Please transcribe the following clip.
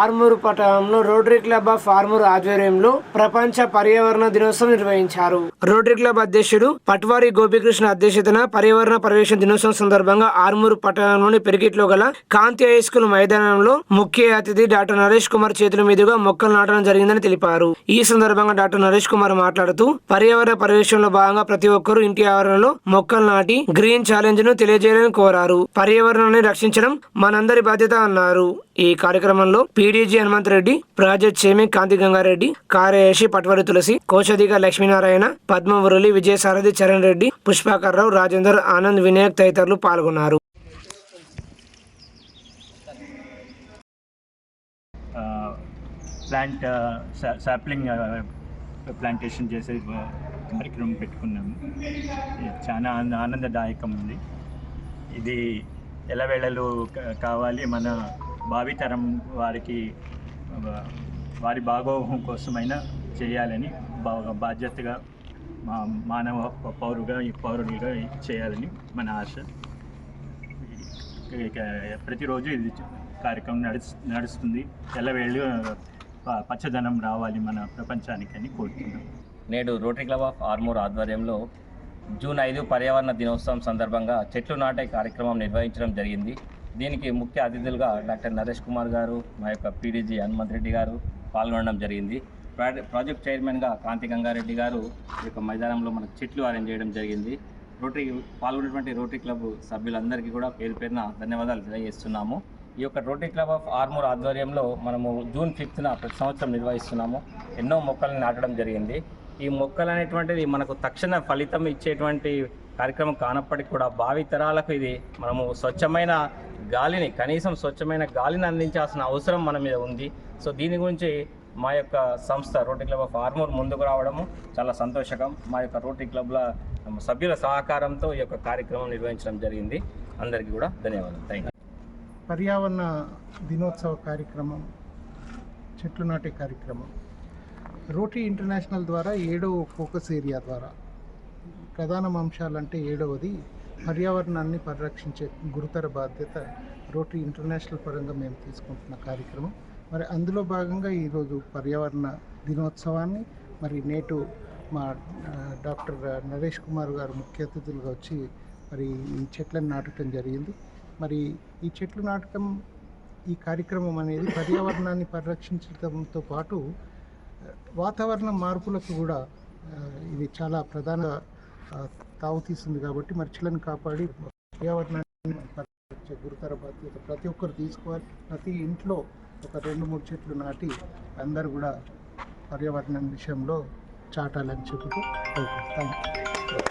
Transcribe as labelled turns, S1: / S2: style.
S1: ఆర్మూరు పట్టణంలో rotary club of Armoor ఆధ్వర్యంలో ప్రపంచ పర్యావరణ దినోత్సవం నిర్వహించారు. రోటరీ క్లబ్ అధ్యక్షుడు పట్వారి గోపికృష్ణ అధ్యక్షతన పర్యావరణ పర్యవేక్షణ దినోత్సవం సందర్భంగా ఆర్మూరు పట్టణంలోని పెరిగిట్లో గల కాంతి హై స్కూల్ మైదానంలో ముఖ్య అతిథి డాక్టర్ నరేష్ కుమార్ చేతుల మీదుగా మొక్కలు నాటడం జరిగిందని తెలిపారు. ఈ సందర్భంగా డాక్టర్ నరేష్ కుమార్ మాట్లాడుతూ పర్యావరణ పర్యవేక్షణలో భాగంగా ప్రతి ఒక్కరూ ఇంటి ఆవరణలో మొక్కలు నాటి గ్రీన్ ఛాలెంజ్ను తెలియజేయాలని కోరారు. పర్యావరణాన్ని రక్షించడం మనందరి బాధ్యత అన్నారు. ఈ కార్యక్రమంలో PDG Hanumanth Reddy project chairman Kanthi Gangareddy కార్యదర్శి పట్వరి తులసి కోశాధిక లక్ష్మీనారాయణ పద్మమురళి విజయసారథి చరణ్ రెడ్డి పుష్పాకర్రావు రాజేందర్ ఆనంద్ వినాయక్ తదితరులు పాల్గొన్నారు.
S2: ప్లాంట్ సాప్లింగ్ ప్లాంటేషన్ చేసే కార్యక్రమం పెట్టుకున్నాము. చాలా ఆనంద- ఆనందదాయకం ఉంది. ఇది ఎలవేళలు వెళ్ళలు కావాలి మన భావితరం వారికి వారి బాగోహం కోసమైనా చేయాలని బాగా బాధ్యతగా మా మానవ పౌరుగా ఈ పౌరులుగా చేయాలని మన ఆశ. ఇక ప్రతిరోజు ఇది కార్యక్రమం నడుస్ నడుస్తుంది. ఎల్లవేళ్ళు పచ్చదనం రావాలి మన ప్రపంచానికి అని కోరుతున్నాం.
S3: నేడు రోటరీ క్లబ్ ఆఫ్ ఆర్మూర్ ఆధ్వర్యంలో జూన్ ఐదు పర్యావరణ దినోత్సవం సందర్భంగా చెట్లు నాటే కార్యక్రమం నిర్వహించడం జరిగింది. దీనికి ముఖ్య అతిథులుగా డాక్టర్ నరేష్ కుమార్ గారు మా యొక్క పీడీజీ హనుమంత్ రెడ్డి గారు పాల్గొనడం జరిగింది. ప్రాజెక్ట్ చైర్మన్గా కాంతి గంగారెడ్డి గారు ఈ యొక్క మైదానంలో మనకు చెట్లు అరేంజ్ చేయడం జరిగింది. రోటరీ పాల్గొన్నటువంటి రోటరీ క్లబ్ సభ్యులందరికీ కూడా పేరు పేరున ధన్యవాదాలు తెలియజేస్తున్నాము. ఈ యొక్క రోటరీ క్లబ్ ఆఫ్ ఆర్మూర్ ఆధ్వర్యంలో మనము జూన్ ఫిఫ్త్న ప్రతి సంవత్సరం నిర్వహిస్తున్నాము. ఎన్నో మొక్కలను నాటడం జరిగింది. ఈ మొక్కలు అనేటువంటిది మనకు తక్షణ ఫలితం ఇచ్చేటువంటి కార్యక్రమం కానప్పటికీ కూడా భావి తరాలకు ఇది మనము స్వచ్ఛమైన గాలిని కనీసం స్వచ్ఛమైన గాలిని అందించాల్సిన అవసరం మన మీద ఉంది. సో దీని గురించి మా యొక్క సంస్థ రోటరీ క్లబ్ ఆఫ్ ఆర్మూర్ ముందుకు రావడము చాలా సంతోషకం మా యొక్క రోటరీ క్లబ్ల సభ్యుల సహకారంతో ఈ యొక్క కార్యక్రమం నిర్వహించడం జరిగింది. అందరికీ కూడా ధన్యవాదాలు. థ్యాంక్ యూ
S4: పర్యావరణ దినోత్సవ కార్యక్రమం చెట్లు నాటే కార్యక్రమం. రోటరీ ఇంటర్నేషనల్ ద్వారా ఏడవ ఫోకస్ ఏరియా ద్వారా. ప్రధాన అంశాలంటే ఏడవది పర్యావరణాన్ని పరిరక్షించే గురుతర బాధ్యత రోటరీ ఇంటర్నేషనల్ పరంగా మేము తీసుకుంటున్న కార్యక్రమం. మరి అందులో భాగంగా ఈరోజు పర్యావరణ దినోత్సవాన్ని మరి నేటు మా డాక్టర్ నరేష్ కుమార్ గారు ముఖ్య అతిథులుగా వచ్చి మరి ఈ చెట్లను నాటడం జరిగింది. మరి ఈ చెట్లు నాటకం ఈ కార్యక్రమం అనేది పర్యావరణాన్ని పరిరక్షించడంతో పాటు వాతావరణ మార్పులకు కూడా ఇది చాలా ప్రధాన తావు తీస్తుంది కాబట్టి మరి చెట్లను కాపాడి పర్యావరణాన్ని గురుతర బాధ్యత ప్రతి ఒక్కరు తీసుకోవాలి. ప్రతి ఇంట్లో ఒక రెండు మూడు చెట్లు నాటి అందరు కూడా పర్యావరణం విషయంలో చాటాలని చెబుతూ థ్యాంక్ యూ